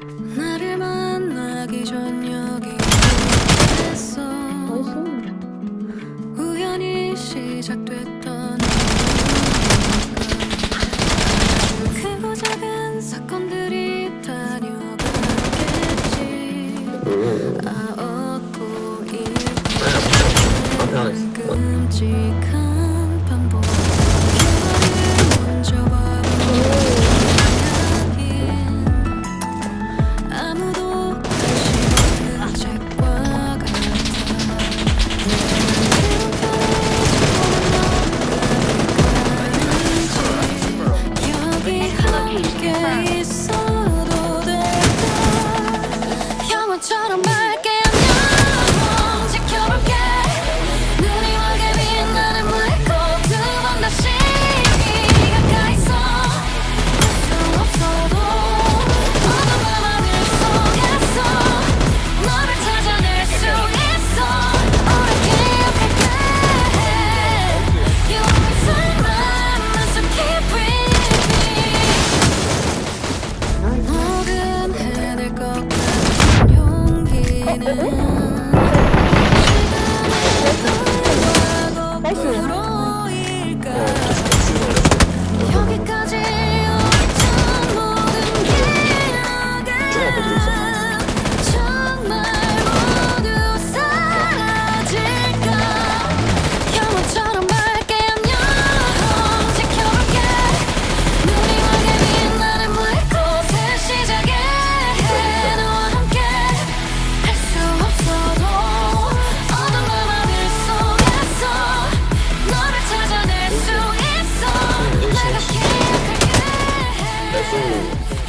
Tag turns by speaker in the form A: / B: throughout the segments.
A: 나를 만나기 전 여기 있어. 우연히 시작됐던 크고 작은 사건들이 다녀가겠지. 아 얻고 있는 아, 아, 그 끔찍한 함께 있어.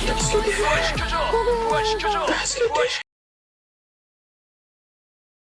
B: Якщо ти... Бувай, що